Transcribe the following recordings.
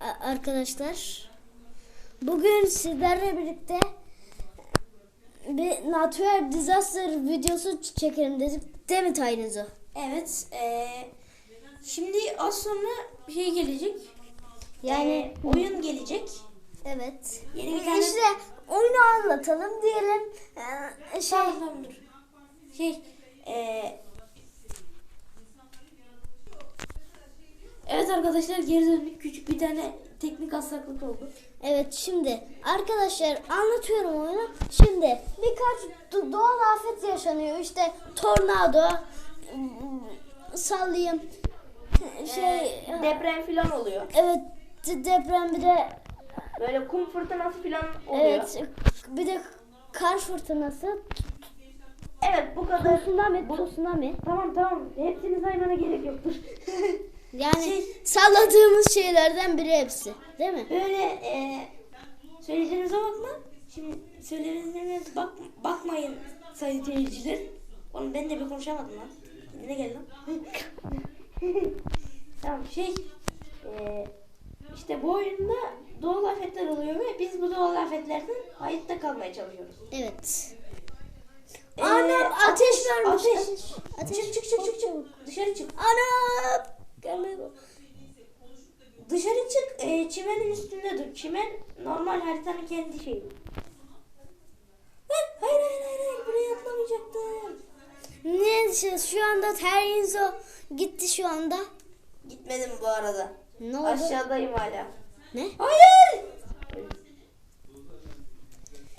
arkadaşlar. Bugün sizlerle birlikte bir natural disaster videosu çekelim dedik. Değil mi Taynizo? Evet. eee, şimdi az sonra bir şey gelecek. Yani Eee, oyun gelecek. evet. Yeni bir tane- İşte oyunu anlatalım diyelim. Ee, şey Tamam tamam dur. Şey. eee, evet arkadaşlar geri döndük. Küçük bir tane teknik aksaklık oldu. Evet şimdi arkadaşlar anlatıyorum oyunu. Şimdi birkaç do- doğal afet yaşanıyor. İşte tornado, ım, sallayayım. Şey Eee, deprem falan oluyor. evet de- deprem bir de Böyle kum fırtınası falan oluyor. evet bir de kar fırtınası, Evet bu kadar. tsunami, Bu- tsunami. Tamam tamam. Hepsini saymana gerek yoktur. Yani Şey- salladığımız şeylerden biri hepsi. Değil mi? Böyle eee söylediğinize bakma. Şimdi söylediğinize bak, bakmayın sayın seyirciler. Oğlum ben de bir konuşamadım lan. Ne geldi lan? tamam şey eee işte bu oyunda doğal afetler oluyor ve biz bu doğal afetlerden hayatta kalmaya çalışıyoruz. Evet. Ee, Anam ateş vermiş. Ateş. Ateş. Çık çık çık. Dışarı çık. Anam. Gelmeye bak. Dışarı çık. eee, çimenin üstünde dur. Çimen kendi şeyi. Lan, Hayır hayır hayır hayır buraya atlamayacaktım. Neyse şu anda Terrinzo gitti şu anda. Gitmedim bu arada. Ne oldu? Aşağıdayım hala. Ne? Hayır.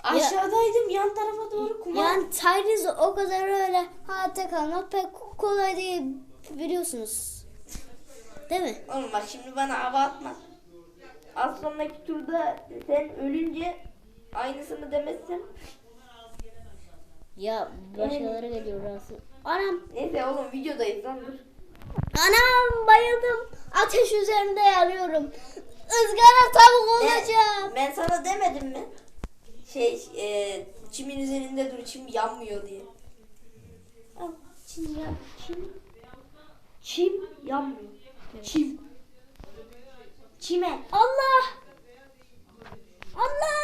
Aşağıdaydım yan tarafa doğru kuma. Yani Terrinzo o kadar öyle hayatta kalmak pek kolay değil biliyorsunuz. Değil mi? Oğlum bak şimdi bana hava atma. Az sonraki turda sen ölünce aynısını demezsen. Ya başkaları geliyor rahatsız. Anam. Neyse oğlum videodayız lan dur. Anam bayıldım. Ateş üzerinde yanıyorum. Izgara tavuk Ben, olacağım. ben sana demedim mi? Şey e, çimin üzerinde dur çim yanmıyor diye. Al çim ya çim. Çim yanmıyor. Çim. Çime. Allah. Allah.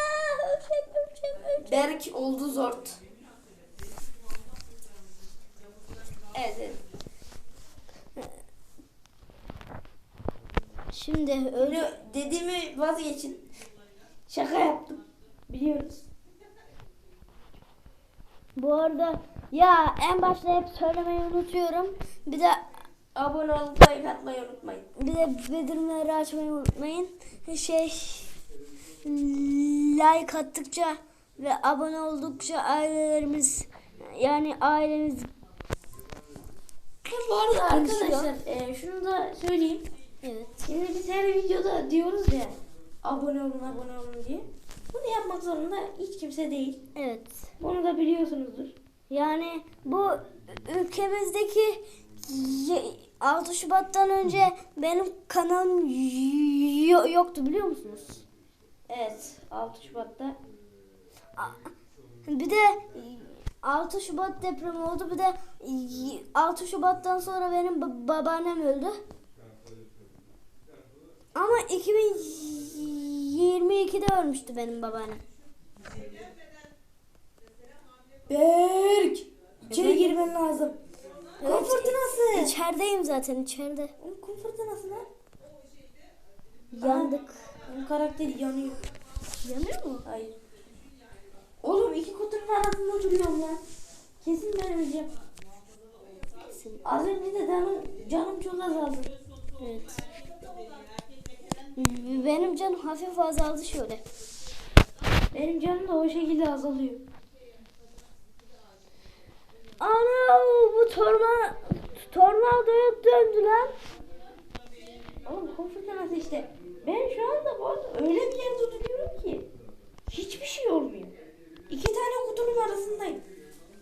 Öleceğim, öleceğim, öleceğim. Berk oldu zort. Evet. Şimdi öyle Öyle dediğimi vazgeçin. Şaka yaptım. Biliyoruz. bu arada ya en başta hep söylemeyi unutuyorum. Bir de Abone olup like atmayı unutmayın. bir de bildirimleri açmayı unutmayın. Şey like attıkça ve abone oldukça ailelerimiz yani ailemiz bu arada arkadaşlar e, şunu da söyleyeyim. evet Şimdi biz her videoda diyoruz ya abone olun abone olun diye. Bunu yapmak zorunda hiç kimse değil. evet Bunu da biliyorsunuzdur. Yani bu ülkemizdeki 6 Şubat'tan önce benim kanalım yoktu biliyor musunuz? Evet 6 Şubat'ta Bir de 6 Şubat depremi oldu. Bir de y- 6 Şubat'tan sonra benim ba- babaannem öldü. Ama 2022'de ölmüştü benim babaannem. Berk içeri girmen lazım. Kum fırtınası. İçerideyim zaten içeride. Oğlum kum fırtınası lan. Yandık. Benim karakteri yanıyor. Yanıyor mu? Hayır. Oğlum iki kutunun arasında duruyorum lan. Kesin ben öleceğim. Az önce de canım, canım çok azaldı. Evet. Benim canım hafif azaldı şöyle. Benim canım da o şekilde azalıyor. Ana bu torna tornadoya döndü lan. Oğlum kum fırtınası işte. Ben şu anda bu arada öyle bir yerde duruyorum ki hiçbir şey olmuyor. İki tane kutunun arasındayım.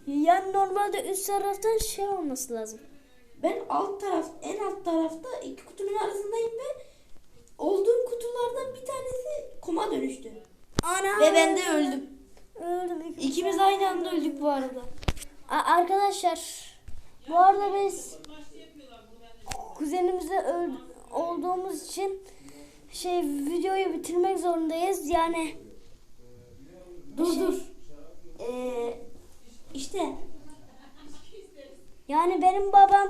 Yani normalde üst taraftan şey olması lazım. Ben alt taraf, en alt tarafta iki kutunun arasındayım ve olduğum kutulardan bir tanesi kuma dönüştü. Ana. Ve ben de öldüm. Öldüm. İkimiz aynı anda öldük bu arada. Arkadaşlar bu arada biz kuzenimizle olduğumuz için şey videoyu bitirmek zorundayız. Yani Dur Şey- dur. Ee, işte yani benim babam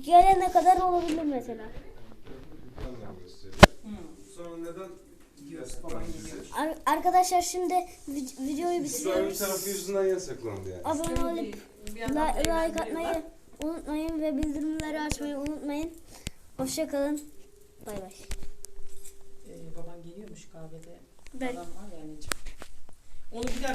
gelene kadar olabilir mesela. Sonra neden Falan gidiyor. Ar- arkadaşlar şimdi vid- videoyu bitiriyoruz. tarafı yüzünden yasaklandı yani. Abone olup yandan like, atmayı unutmayın ve bildirimleri açmayı unutmayın. Hoşça kalın. Bay bay. Ee, baban geliyormuş kahvede. Ben- Adam var ya anneciğim. Onu bir daha